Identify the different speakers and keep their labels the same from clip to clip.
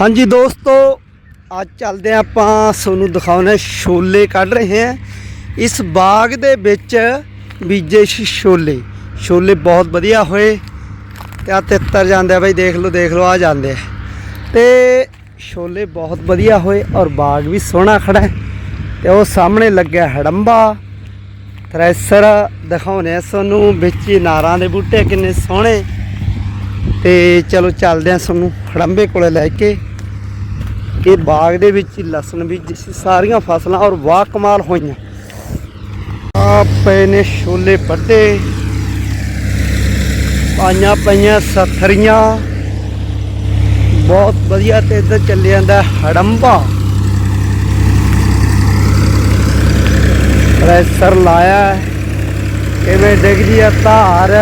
Speaker 1: ਹਾਂਜੀ ਦੋਸਤੋ, ਅੱਜ ਚੱਲਦੇ ਹਾਂ ਆਪਾਂ ਤੁਹਾਨੂੰ ਦਿਖਾਉਣੇ ਛੋਲੇ ਕੱਢ ਰਹੇ ਹਾਂ। ਇਸ ਬਾਗ ਦੇ ਵਿੱਚ ਬੀਜੇ ਸੀ ਛੋਲੇ। ਛੋਲੇ ਬਹੁਤ ਵਧੀਆ ਹੋਏ ਤੇ ਆ ਤਿੱਤਰ ਜਾਂਦੇ ਆ ਬਈ, ਦੇਖ ਲਓ ਦੇਖ ਲਓ ਆ ਜਾਂਦੇ ਆ। ਤੇ ਛੋਲੇ ਬਹੁਤ ਵਧੀਆ ਹੋਏ ਔਰ ਬਾਗ ਵੀ ਸੋਹਣਾ ਖੜਾ ਹੈ। ਤੇ ਉਹ ਸਾਹਮਣੇ ਲੱਗਿਆ ਹੜੰਬਾ। ਥ੍ਰੈਸ਼ਰ ਦਿਖਾਉਣੇ ਆ ਤੁਹਾਨੂੰ, ਵਿੱਚ ਹੀ ਨਾਰਾਂ ਦੇ ਬੂਟੇ ਕਿੰਨੇ ਸੋਹਣੇ। ਤੇ ਚਲੋ ਚੱਲਦੇ ਆ ਤੁਹਾਨੂੰ ਹੜੰਬੇ ਕੋਲੇ ਲੈ ਕੇ। ਇਹ ਬਾਗ ਦੇ ਵਿੱਚ ਲਸਣ ਬੀਜੀ ਸਾਰੀਆਂ ਫਸਲਾਂ ਔਰ ਵਾਹ ਕਮਾਲ ਹੋਈਆਂ। ਆ ਪਏ ਨੇ ਛੋਲੇ ਵੱਡੇ ਪਾਈਆਂ ਪਈਆਂ ਸਥਰੀਆਂ। ਬਹੁਤ ਵਧੀਆ ਤੇ ਇੱਧਰ ਚੱਲੇ ਜਾਂਦਾ ਹੜੰਬਾ ਪ੍ਰੈਸ਼ਰ ਲਾਇਆ। ਹੈ। ਕਿਵੇਂ ਡਿੱਗਦੀ ਆ ਧਾਰ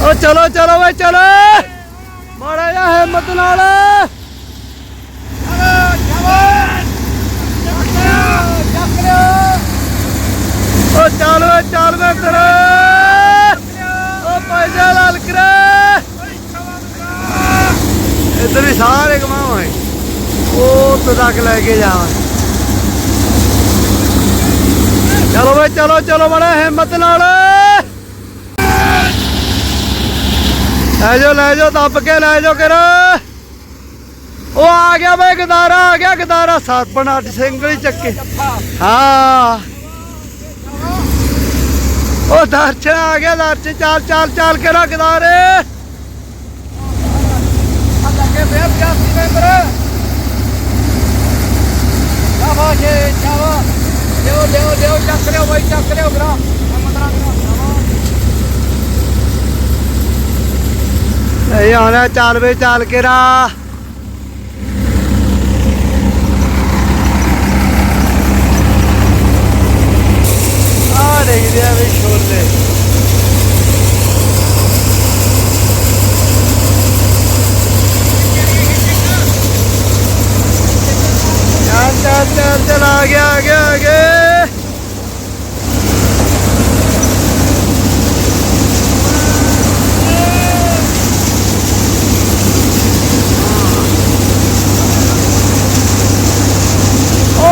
Speaker 1: ਓ ਚਲੋ ਚਲੋ ਵੇ ਚਲੋ। ਮਾੜਾ ਜਿਹਾ ਹਿੰਮਤ ਨਾਲ। ਓ ਚੱਲ ਵੇ ਚੱਲ ਵੇ ਤੇਰੇ ਓ ਪੈਸੇ ਲਾਲ ਕਰੇ ਇੱਧਰ ਵੀ ਸਾਰੇ ਕਮਾਵਾਂਗੇ। ਉਹ ਤੱਕ ਲੈ ਕੇ ਜਾਵਾਂ ਚਲੋ ਵੇ ਚਲੋ ਚਲੋ ਬੜਾ ਹਿੰਮਤ ਨਾਲ। ਲੈ ਜਾਓ ਲੈ ਜਾਓ, ਦੱਬ ਕੇ ਲੈ ਜਾਓ ਕਰ ਉਹ ਆ ਗਿਆ ਬਈ ਗਦਾਰਾ, ਆ ਗਿਆ ਗਦਾਰਾ। ਸਰਪਣ ਅੱਠ ਹੀ ਚੱਕੇ। ਹਾਂ। ਉਹ ਦਰਸ਼ਨ ਆ ਗਿਆ, ਦਰਸ਼ਨ। ਚਾਲ ਚਾਲ ਚਾਲ ਕੇ ਰੱਖ ਗਦਾਰੇ?
Speaker 2: ਲੱਗੇ ਪਿਆ 85 ਮੈਂਬਰ ਸ਼ਾਬਾਸ਼ੇ ਸ਼ਾਬਾ ਲਿਓ ਲਿਓ ਲਿਓ, ਚੱਕ ਲਿਓ ਬਾਈ, ਚੱਕ ਲਿਓ ਗਰਾ 15
Speaker 1: ਇਹ ਆਣਾ ਚੱਲ ਵੇ ਚੱਲ ਕੇ ਰਾ। ਆ ਦੇਖਦੇ ਆ ਵੀ ਛੋਲੇ। ਚੱਲ ਚੱਲ ਚੱਲ ਚੱਲ ਆ ਗਿਆ।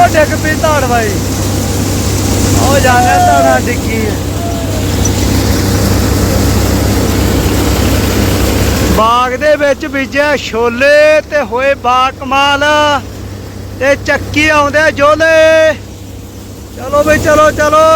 Speaker 1: ਉਹ ਡਿੱਗ ਪਈ ਧਾੜ ਬਾਈ। ਉਹ ਜਾਣਾ ਧਾੜਾ ਡਿੱਗੀ। ਹੈ ਬਾਗ ਦੇ ਵਿੱਚ ਬੀਜਿਆ ਛੋਲੇ ਤੇ ਹੋਏ ਬਾ ਕਮਾਲ। ਤੇ ਚੱਕੀ ਆਉਂਦੇ ਜੋਲੇ। ਚਲੋ ਬਈ, ਚਲੋ ਚਲੋ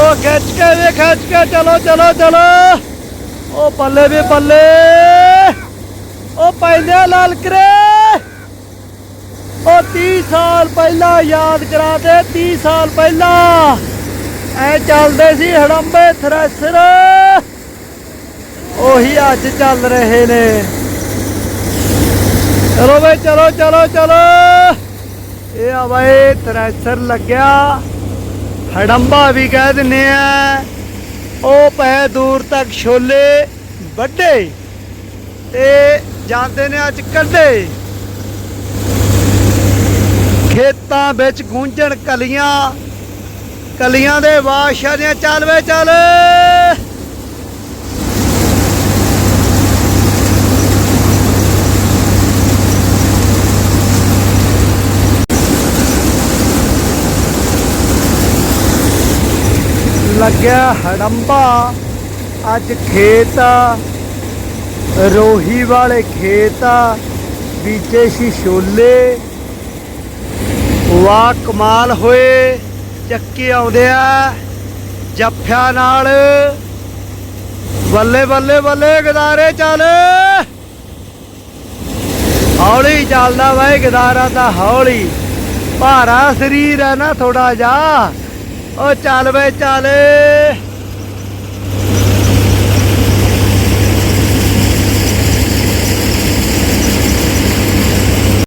Speaker 1: ਉਹ ਖਿੱਚ ਕੇ ਵੀ ਖਿੱਚ ਕੇ ਚਲੋ ਚਲੋ ਚਲੋ। ਉਹ ਪੱਲੇ ਵੀ ਪੱਲੇ। ਉਹ ਪੈਂਦੇ ਲਾਲ ਕਰੇ। ਉਹ 30 ਸਾਲ ਪਹਿਲਾਂ ਯਾਦ ਕਰਾ ਦੇ 30 ਸਾਲ ਪਹਿਲਾਂ। ਐ ਚੱਲਦੇ ਸੀ ਹੜੰਬੇ ਥ੍ਰੈਸ਼ਰ। ਉਹੀ ਅੱਜ ਚੱਲ ਰਹੇ ਨੇ। ਚਲੋ ਬਈ, ਚਲੋ ਚਲੋ ਚਲੋ। ਇਹ ਆ ਬਈ, ਥ੍ਰੈਸ਼ਰ ਲੱਗਿਆ। ਹੜੰਬਾ ਵੀ ਕਹਿ ਦਿੰਨੇ ਆ। ਉਹ ਪੈ ਦੂਰ ਤੱਕ ਛੋਲੇ ਵੱਡੇ ਤੇ ਜਾਂਦੇ ਨੇ ਅੱਜ ਕੱਢੇ। ਖੇਤਾਂ ਵਿੱਚ ਗੂੰਜਣ ਕਲੀਆਂ ਕਲੀਆਂ ਦੇ ਬਾਦਸ਼ਾਹ ਦੀਆਂ ਚੱਲ ਵੇ ਚੱਲ। ਲੱਗਿਆ ਹੜੰਬਾ। ਅੱਜ ਖੇਤ ਆ, ਰੋਹੀ ਵਾਲੇ ਖੇਤ ਆ। ਬੀਜੇ ਸੀ ਛੋਲੇ। ਵਾਹ ਕਮਾਲ ਹੋਏ। ਚੱਕੇ ਆਉਂਦੇ ਆ। ਜੱਫਿਆਂ ਨਾਲ। ਬੱਲੇ ਬੱਲੇ ਬੱਲੇ ਗਦਾਰੇ ਚੱਲ। ਹੌਲੀ ਚੱਲਦਾ ਬਾਈ ਗਦਾਰਾ ਤਾਂ ਹੌਲੀ। ਭਾਰਾ ਸਰੀਰ ਹੈ ਨਾ ਥੋੜਾ ਜਿਹਾ। ਉਹ ਚੱਲ ਵੇ ਚੱਲ।